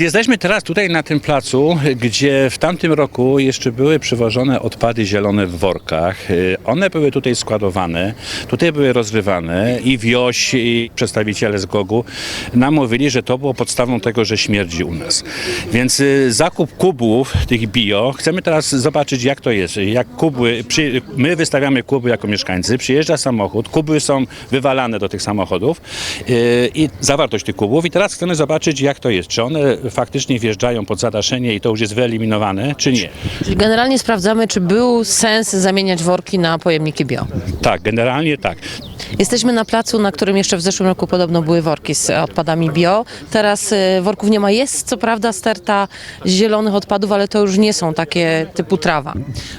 Jesteśmy teraz tutaj na tym placu, gdzie w tamtym roku jeszcze były przywożone odpady zielone w workach. Y, One były tutaj składowane, tutaj były rozrywane i wioś, i przedstawiciele z GOG-u nam mówili, że to było podstawą tego, że śmierdzi u nas. Więc y, zakup kubów tych bio, chcemy teraz zobaczyć jak to jest. Jak kubły, przy, my wystawiamy kuby jako mieszkańcy, przyjeżdża samochód, kuby są wywalane do tych samochodów y, i zawartość tych kubów i teraz chcemy zobaczyć jak to jest. Czy one faktycznie wjeżdżają pod zadaszenie i to już jest wyeliminowane, czy nie. Czyli generalnie sprawdzamy, czy był sens zamieniać worki na pojemniki bio. Tak, generalnie tak. Jesteśmy na placu, na którym jeszcze w zeszłym roku podobno były worki z odpadami bio. Teraz y, worków nie ma. Jest co prawda sterta zielonych odpadów, ale to już nie są takie typu trawa.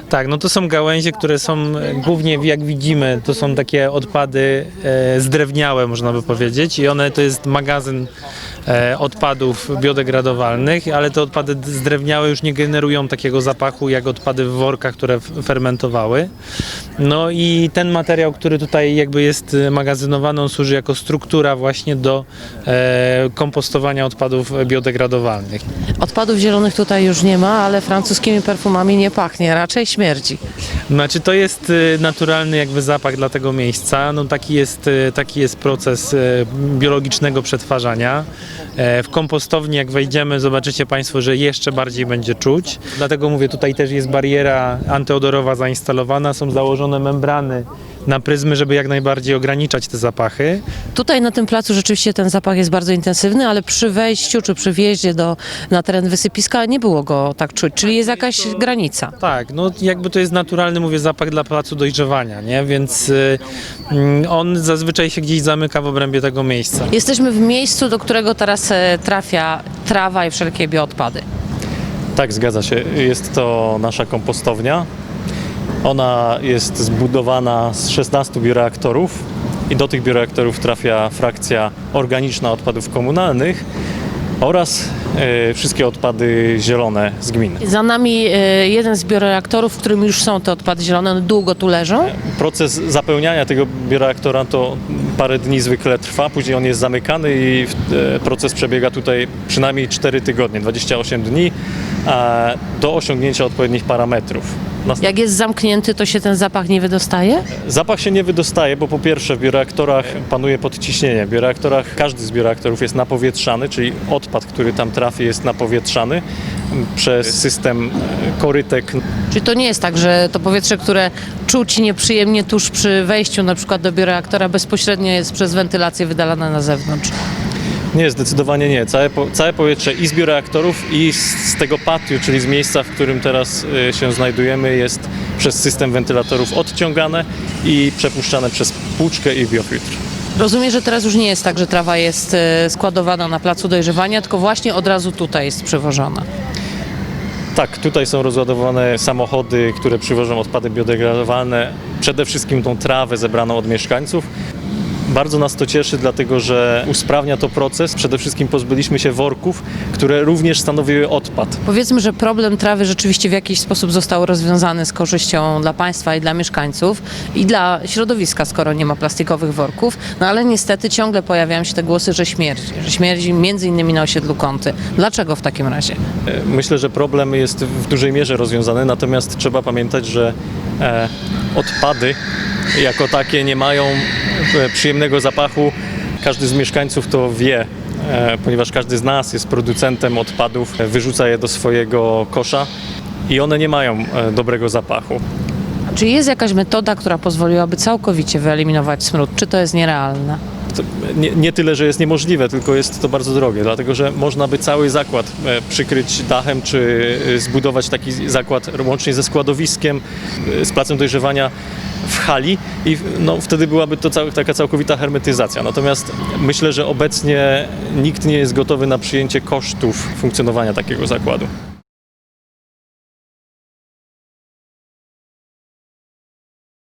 Tak, no to są gałęzie, które są e, głównie, jak widzimy, to są takie odpady e, zdrewniałe, można by powiedzieć, i one to jest magazyn e, odpadów biodegradowalnych, ale te odpady zdrewniałe już nie generują takiego zapachu jak odpady w workach, które fermentowały. No i ten materiał, który tutaj jakby jest e, magazynowany, on służy jako struktura właśnie do e, kompostowania odpadów biodegradowalnych. Odpadów zielonych tutaj już nie ma, ale francuskimi perfumami nie pachnie, raczej śmierdzi. Znaczy to jest y, naturalny jakby zapach dla tego miejsca. No taki jest, y, taki jest proces y, biologicznego przetwarzania. E, W kompostowni jak wejdziemy zobaczycie Państwo, że jeszcze bardziej będzie czuć. Dlatego mówię, tutaj też jest bariera antyodorowa zainstalowana, są założone membrany na pryzmy, żeby jak najbardziej ograniczać te zapachy. Tutaj na tym placu rzeczywiście ten zapach jest bardzo intensywny, ale przy wejściu czy przy wjeździe do, na teren wysypiska nie było go tak czuć, czyli jest jakaś granica. Tak, no jakby to jest naturalny, mówię, zapach dla placu dojrzewania, nie? Więc y, mm, on zazwyczaj się gdzieś zamyka w obrębie tego miejsca. Jesteśmy w miejscu, do którego teraz e, trafia trawa i wszelkie bioodpady. Tak, zgadza się. Jest to nasza kompostownia. Ona jest zbudowana z 16 bioreaktorów i do tych bioreaktorów trafia frakcja organiczna odpadów komunalnych oraz e, wszystkie odpady zielone z gmin. Za nami e, jeden z bioreaktorów, w którym już są te odpady zielone, one długo tu leżą. Proces zapełniania tego bioreaktora to parę dni zwykle trwa, później on jest zamykany i e, proces przebiega tutaj przynajmniej 4 tygodnie, 28 dni do osiągnięcia odpowiednich parametrów. Nast- Jak jest zamknięty, to się ten zapach nie wydostaje? Zapach się nie wydostaje, bo po pierwsze w bioreaktorach panuje podciśnienie. W bioreaktorach każdy z bioreaktorów jest napowietrzany, czyli odpad, który tam trafi jest napowietrzany przez system e, korytek. Czyli to nie jest tak, że to powietrze, które czuć nieprzyjemnie tuż przy wejściu na przykład do bioreaktora bezpośrednio jest przez wentylację wydalane na zewnątrz. Nie, zdecydowanie nie. Całe, całe powietrze i z bioreaktorów i z, tego patiu, czyli z miejsca, w którym teraz e, się znajdujemy, jest przez system wentylatorów odciągane i przepuszczane przez płuczkę i biofiltr. Rozumiem, że teraz już nie jest tak, że trawa jest e, składowana na placu dojrzewania, tylko właśnie od razu tutaj jest przywożona. Tak, tutaj są rozładowane samochody, które przywożą odpady biodegradowalne, przede wszystkim tą trawę zebraną od mieszkańców. Bardzo nas to cieszy, dlatego że usprawnia to proces. Przede wszystkim pozbyliśmy się worków, które również stanowiły odpad. Powiedzmy, że problem trawy rzeczywiście w jakiś sposób został rozwiązany z korzyścią dla państwa i dla mieszkańców i dla środowiska, skoro nie ma plastikowych worków, no ale niestety ciągle pojawiają się te głosy, że śmierdzi, że śmierdzi między innymi na osiedlu Kąty. Dlaczego w takim razie? E, Myślę, że problem jest w dużej mierze rozwiązany, natomiast trzeba pamiętać, że e, odpady jako takie nie mają e, przyjemnego zapachu. Każdy z mieszkańców to wie, e, ponieważ każdy z nas jest producentem odpadów, e, wyrzuca je do swojego kosza i one nie mają dobrego zapachu. Czy jest jakaś metoda, która pozwoliłaby całkowicie wyeliminować smród? Czy to jest nierealne? Nie, nie tyle, że jest niemożliwe, tylko jest to bardzo drogie, dlatego że można by cały zakład e, przykryć dachem, czy e, zbudować taki zakład łącznie ze składowiskiem, e, z placem dojrzewania w hali i no, wtedy byłaby to cał, taka całkowita hermetyzacja. Natomiast myślę, że obecnie nikt nie jest gotowy na przyjęcie kosztów funkcjonowania takiego zakładu.